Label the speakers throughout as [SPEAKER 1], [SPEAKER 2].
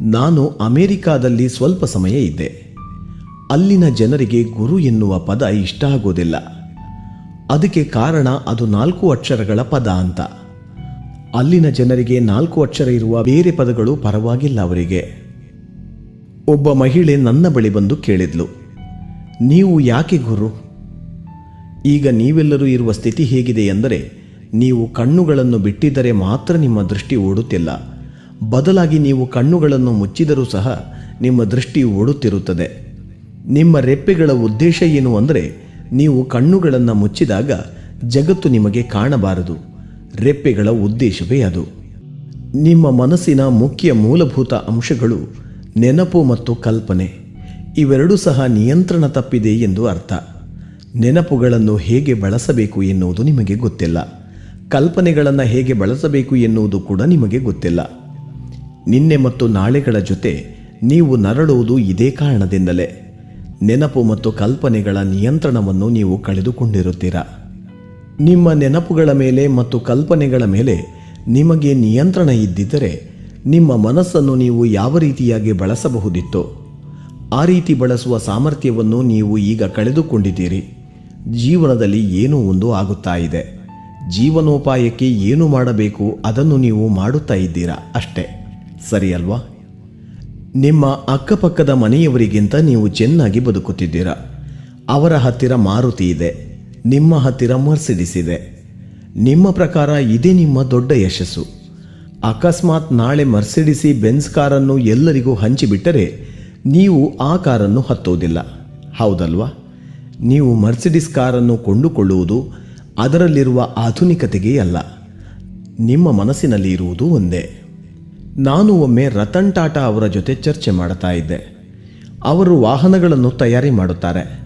[SPEAKER 1] ನಾನು ಅಮೆರಿಕಾದಲ್ಲಿ ಸ್ವಲ್ಪ ಸಮಯ ಇದ್ದೆ. ಅಲ್ಲಿನ ಜನರಿಗೆ ಗುರು ಎನ್ನುವ ಪದ ಇಷ್ಟ ಆಗೋದಿಲ್ಲ ಅದಕ್ಕೆ ಕಾರಣ ಅದು ನಾಲ್ಕು ಅಕ್ಷರಗಳ ಪದ ಅಂತ. ಅಲ್ಲಿನ ಜನರಿಗೆ ನಾಲ್ಕು ಅಕ್ಷರ ಇರುವ ಬೇರೆ ಪದಗಳು ಪರವಾಗಿಲ್ಲ ಅವರಿಗೆ. ಒಬ್ಬ ಮಹಿಳೆ ನನ್ನ ಬಳಿ ಬಂದು ಕೇಳಿದ್ಲು, ನೀವು ಯಾಕೆ ಗುರು? ಈಗ ನೀವೆಲ್ಲರೂ ಇರುವ ಸ್ಥಿತಿ ಹೇಗಿದೆ? ಎಂದರೆ, ನೀವು ಕಣ್ಣುಗಳನ್ನು ಬಿಟ್ಟಿದ್ದರೆ ಮಾತ್ರ ನಿಮ್ಮ ದೃಷ್ಟಿ ಓಡುತ್ತಿಲ್ಲ. ಬದಲಾಗಿ ನೀವು ಕಣ್ಣುಗಳನ್ನು ಮುಚ್ಚಿದರೂ ಸಹ ನಿಮ್ಮ ದೃಷ್ಟಿ ಓಡುತ್ತಿರುತ್ತದೆ. ನಿಮ್ಮ ರೆಪ್ಪೆಗಳ ಉದ್ದೇಶ ಏನು ಅಂದರೆ, ನೀವು ಕಣ್ಣುಗಳನ್ನು ಮುಚ್ಚಿದಾಗ ಜಗತ್ತು ನಿಮಗೆ ಕಾಣಬಾರದು. ರೆಪ್ಪೆಗಳ ಉದ್ದೇಶವೇ ಅದು. ನಿಮ್ಮ ಮನಸ್ಸಿನ ಮುಖ್ಯ ಮೂಲಭೂತ ಅಂಶಗಳು ನೆನಪು ಮತ್ತು ಕಲ್ಪನೆ. ಇವೆರಡೂ ಸಹ ನಿಯಂತ್ರಣ ತಪ್ಪಿದೆ ಎಂದು ಅರ್ಥ. ನೆನಪುಗಳನ್ನು ಹೇಗೆ ಬಳಸಬೇಕು ಎನ್ನುವುದು ನಿಮಗೆ ಗೊತ್ತಿಲ್ಲ. ಕಲ್ಪನೆಗಳನ್ನು ಹೇಗೆ ಬಳಸಬೇಕು ಎನ್ನುವುದು ಕೂಡ ನಿಮಗೆ ಗೊತ್ತಿಲ್ಲ. ನಿನ್ನೆ ಮತ್ತು ನಾಳೆಗಳ ಜೊತೆ ನೀವು ನರಳುವುದು ಇದೇ ಕಾರಣದಿಂದಲೇ. ನೆನಪು ಮತ್ತು ಕಲ್ಪನೆಗಳ ನಿಯಂತ್ರಣವನ್ನು ನೀವು ಕಳೆದುಕೊಂಡಿರುತ್ತೀರಾ? ನಿಮ್ಮ ನೆನಪುಗಳ ಮೇಲೆ ಮತ್ತು ಕಲ್ಪನೆಗಳ ಮೇಲೆ ನಿಮಗೆ ನಿಯಂತ್ರಣ ಇದ್ದಿದ್ದರೆ ನಿಮ್ಮ ಮನಸ್ಸನ್ನು ನೀವು ಯಾವ ರೀತಿಯಾಗಿ ಬಳಸಬಹುದಿತ್ತೋ? ಆ ರೀತಿ ಬಳಸುವ ಸಾಮರ್ಥ್ಯವನ್ನು ನೀವು ಈಗ ಕಳೆದುಕೊಂಡಿದ್ದೀರಿ. ಜೀವನದಲ್ಲಿ ಏನು ಒಂದು ಆಗುತ್ತಾ ಇದೆ. ಜೀವನೋಪಾಯಕ್ಕೆ ಏನು ಮಾಡಬೇಕು ಅದನ್ನು ನೀವು ಮಾಡುತ್ತಾ ಇದ್ದೀರಾ ಅಷ್ಟೇ. ಸರಿ ಅಲ್ವಾ ನಿಮ್ಮ ಅಕ್ಕಪಕ್ಕದ ಮನೆಯವರಿಗಿಂತ ನೀವು ಚೆನ್ನಾಗಿ ಬದುಕುತ್ತಿದ್ದೀರಾ? ಅವರ ಹತ್ತಿರ ಮಾರುತಿ ಇದೆ, ನಿಮ್ಮ ಹತ್ತಿರ ಮರ್ಸಿಡಿಸ್ ಇದೆ. ನಿಮ್ಮ ಪ್ರಕಾರ ಇದೇ ನಿಮ್ಮ ದೊಡ್ಡ ಯಶಸ್ಸು. ಅಕಸ್ಮಾತ್ ನಾಳೆ ಮರ್ಸಿಡಿಸಿ ಬೆನ್ಸ್ ಕಾರನ್ನು ಎಲ್ಲರಿಗೂ ಹಂಚಿಬಿಟ್ಟರೆ ನೀವು ಆ ಕಾರನ್ನು ಹತ್ತೋದಿಲ್ಲ. ಹೌದಲ್ವಾ? ನೀವು ಮರ್ಸಿಡಿಸ್ ಕಾರನ್ನು ಕೊಂಡುಕೊಳ್ಳುವುದು ಅದರಲ್ಲಿರುವ ಆಧುನಿಕತೆಗೆ ಅಲ್ಲ. ನಿಮ್ಮ ಮನಸ್ಸಿನಲ್ಲಿ ಇರುವುದು ಒಂದೇ. ನಾನು ಒಮ್ಮೆ ರತನ್ ಟಾಟಾ ಅವರ ಜೊತೆ ಚರ್ಚೆ ಮಾಡ್ತಾ ಇದ್ದೆ. ಅವರು ವಾಹನಗಳನ್ನು ತಯಾರಿ ಮಾಡುತ್ತಾರೆ.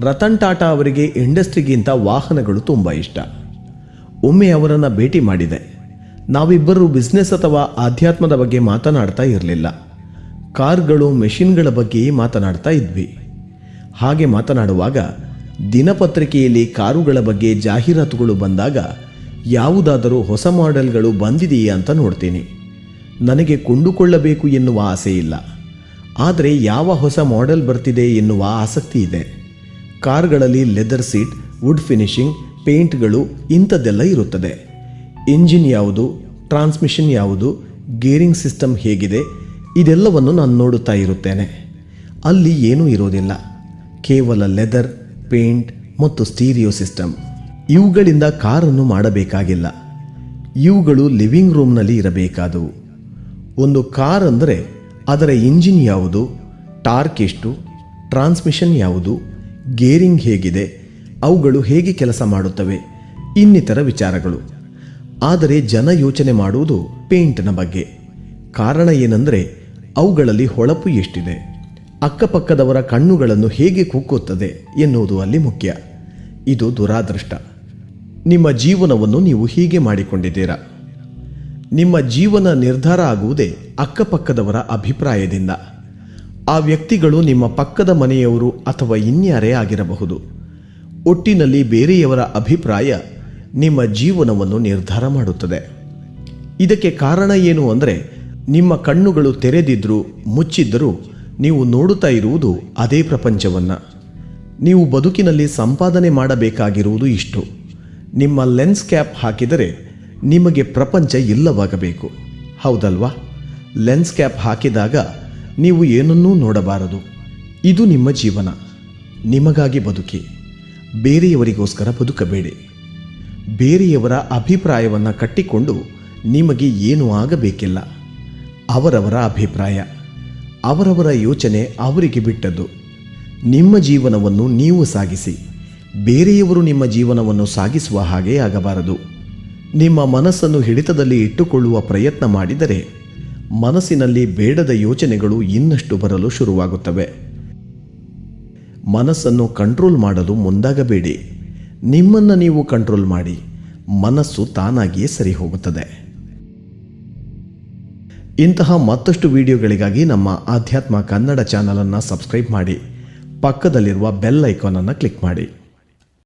[SPEAKER 1] ರತನ್ ಟಾಟಾ ಅವರಿಗೆ ಇಂಡಸ್ಟ್ರಿಗಿಂತ ವಾಹನಗಳು ತುಂಬ ಇಷ್ಟ. ಒಮ್ಮೆ ಅವರನ್ನು ಭೇಟಿ ಮಾಡಿದೆ. ನಾವಿಬ್ಬರು ಬಿಸ್ನೆಸ್ ಅಥವಾ ಆಧ್ಯಾತ್ಮದ ಬಗ್ಗೆ ಮಾತನಾಡ್ತಾ ಇರಲಿಲ್ಲ. ಕಾರ್ಗಳು ಮೆಷಿನ್ಗಳ ಬಗ್ಗೆಯೇ ಮಾತನಾಡ್ತಾ ಇದ್ವಿ. ಹಾಗೆ ಮಾತನಾಡುವಾಗ ದಿನಪತ್ರಿಕೆಯಲ್ಲಿ ಕಾರುಗಳ ಬಗ್ಗೆ ಜಾಹೀರಾತುಗಳು ಬಂದಾಗ ಯಾವುದಾದರೂ ಹೊಸ ಮಾಡೆಲ್ಗಳು ಬಂದಿದೆಯೇ ಅಂತ ನೋಡ್ತೀನಿ. ನನಗೆ ಕೊಂಡುಕೊಳ್ಳಬೇಕು ಎನ್ನುವ ಆಸೆ ಇಲ್ಲ. ಆದರೆ ಯಾವ ಹೊಸ ಮಾಡೆಲ್ ಬರ್ತಿದೆ ಎನ್ನುವ ಆಸಕ್ತಿ ಇದೆ. ಕಾರ್ಗಳಲ್ಲಿ ಲೆದರ್ ಸೀಟ್, ವುಡ್ ಫಿನಿಶಿಂಗ್ ಪೇಂಟ್ಗಳು ಇಂಥದ್ದೆಲ್ಲ ಇರುತ್ತದೆ. ಇಂಜಿನ್ ಯಾವುದು, ಟ್ರಾನ್ಸ್ಮಿಷನ್ ಯಾವುದು, ಗೇರಿಂಗ್ ಸಿಸ್ಟಮ್ ಹೇಗಿದೆ, ಇದೆಲ್ಲವನ್ನು ನಾನು ನೋಡುತ್ತಾ ಇರುತ್ತೇನೆ. ಅಲ್ಲಿ ಏನೂ ಇರೋದಿಲ್ಲ. ಕೇವಲ ಲೆದರ್ ಪೇಂಟ್ ಮತ್ತು ಸ್ಟೀರಿಯೋ ಸಿಸ್ಟಮ್. ಇವುಗಳಿಂದ ಕಾರನ್ನು ಮಾಡಬೇಕಾಗಿಲ್ಲ. ಇವುಗಳು ಲಿವಿಂಗ್ ರೂಮ್ನಲ್ಲಿ ಇರಬೇಕಾದವು. ಒಂದು ಕಾರ್ ಅಂದರೆ ಅದರ ಇಂಜಿನ್ ಯಾವುದು, ಟಾರ್ಕ್ ಎಷ್ಟು, ಟ್ರಾನ್ಸ್ಮಿಷನ್ ಯಾವುದು, ಗೇರಿಂಗ್ ಹೇಗಿದೆ, ಅವುಗಳು ಹೇಗೆ ಕೆಲಸ ಮಾಡುತ್ತವೆ, ಇನ್ನಿತರ ವಿಚಾರಗಳು. ಆದರೆ ಜನ ಯೋಚನೆ ಮಾಡುವುದು ಪೇಂಟ್ನ ಬಗ್ಗೆ. ಕಾರಣ ಏನೆಂದರೆ ಅವುಗಳಲ್ಲಿ ಹೊಳಪು ಎಷ್ಟಿದೆ, ಅಕ್ಕಪಕ್ಕದವರ ಕಣ್ಣುಗಳನ್ನು ಹೇಗೆ ಕುಕ್ಕುತ್ತದೆ ಎನ್ನುವುದು ಅಲ್ಲಿ ಮುಖ್ಯ. ಇದು ದುರಾದೃಷ್ಟ. ನಿಮ್ಮ ಜೀವನವನ್ನು ನೀವು ಹೀಗೆ ಮಾಡಿಕೊಂಡಿದ್ದೀರಾ? ನಿಮ್ಮ ಜೀವನ ನಿರ್ಧಾರ ಆಗುವುದೇ ಅಕ್ಕಪಕ್ಕದವರ ಅಭಿಪ್ರಾಯದಿಂದ. ಆ ವ್ಯಕ್ತಿಗಳು ನಿಮ್ಮ ಪಕ್ಕದ ಮನೆಯವರು ಅಥವಾ ಇನ್ಯಾರೇ ಆಗಿರಬಹುದು. ಒಟ್ಟಿನಲ್ಲಿ ಬೇರೆಯವರ ಅಭಿಪ್ರಾಯ ನಿಮ್ಮ ಜೀವನವನ್ನು ನಿರ್ಧಾರ ಮಾಡುತ್ತದೆ. ಇದಕ್ಕೆ ಕಾರಣ ಏನು ಅಂದರೆ, ನಿಮ್ಮ ಕಣ್ಣುಗಳು ತೆರೆದಿದ್ದರೂ ಮುಚ್ಚಿದ್ದರೂ ನೀವು ನೋಡುತ್ತಾ ಇರುವುದು ಅದೇ ಪ್ರಪಂಚವನ್ನು. ನೀವು ಬದುಕಿನಲ್ಲಿ ಸಂಪಾದನೆ ಮಾಡಬೇಕಾಗಿರುವುದು ಇಷ್ಟು. ನಿಮ್ಮ ಲೆನ್ಸ್ ಕ್ಯಾಪ್ ಹಾಕಿದರೆ ನಿಮಗೆ ಪ್ರಪಂಚ ಇಲ್ಲವಾಗಬೇಕು. ಹೌದಲ್ವಾ? ಲೆನ್ಸ್ ಕ್ಯಾಪ್ ಹಾಕಿದಾಗ ನೀವು ಏನನ್ನೂ ನೋಡಬಾರದು. ಇದು ನಿಮ್ಮ ಜೀವನ. ನಿಮಗಾಗಿ ಬದುಕಿ. ಬೇರೆಯವರಿಗೋಸ್ಕರ ಬದುಕಬೇಡಿ. ಬೇರೆಯವರ ಅಭಿಪ್ರಾಯವನ್ನು ಕಟ್ಟಿಕೊಂಡು ನಿಮಗೆ ಏನೂ ಆಗಬೇಕಿಲ್ಲ. ಅವರವರ ಅಭಿಪ್ರಾಯ. ಅವರವರ ಯೋಚನೆ ಅವರಿಗೆ ಬಿಟ್ಟದ್ದು. ನಿಮ್ಮ ಜೀವನವನ್ನು ನೀವು ಸಾಗಿಸಿ. ಬೇರೆಯವರು ನಿಮ್ಮ ಜೀವನವನ್ನು ಸಾಗಿಸುವ ಹಾಗೆ ಆಗಬಾರದು. ನಿಮ್ಮ ಮನಸ್ಸನ್ನು ಹಿಡಿತದಲ್ಲಿ ಇಟ್ಟುಕೊಳ್ಳುವ ಪ್ರಯತ್ನ ಮಾಡಿದರೆ ಮನಸ್ಸಿನಲ್ಲಿ ಬೇಡದ ಯೋಚನೆಗಳು ಇನ್ನಷ್ಟು ಬರಲು ಶುರುವಾಗುತ್ತವೆ. ಮನಸ್ಸನ್ನು ಕಂಟ್ರೋಲ್ ಮಾಡಲು ಮುಂದಾಗಬೇಡಿ. ನಿಮ್ಮನ್ನು ನೀವು ಕಂಟ್ರೋಲ್ ಮಾಡಿ. ಮನಸ್ಸು ತಾನಾಗಿಯೇ ಸರಿ ಹೋಗುತ್ತದೆ ಇಂತಹ ಮತ್ತಷ್ಟು ವಿಡಿಯೋಗಳಿಗಾಗಿ ನಮ್ಮ ಆಧ್ಯಾತ್ಮ ಕನ್ನಡ ಚಾನಲನ್ನು ಸಬ್ಸ್ಕ್ರೈಬ್ ಮಾಡಿ. ಪಕ್ಕದಲ್ಲಿರುವ ಬೆಲ್ ಐಕಾನನ್ನು ಕ್ಲಿಕ್ ಮಾಡಿ.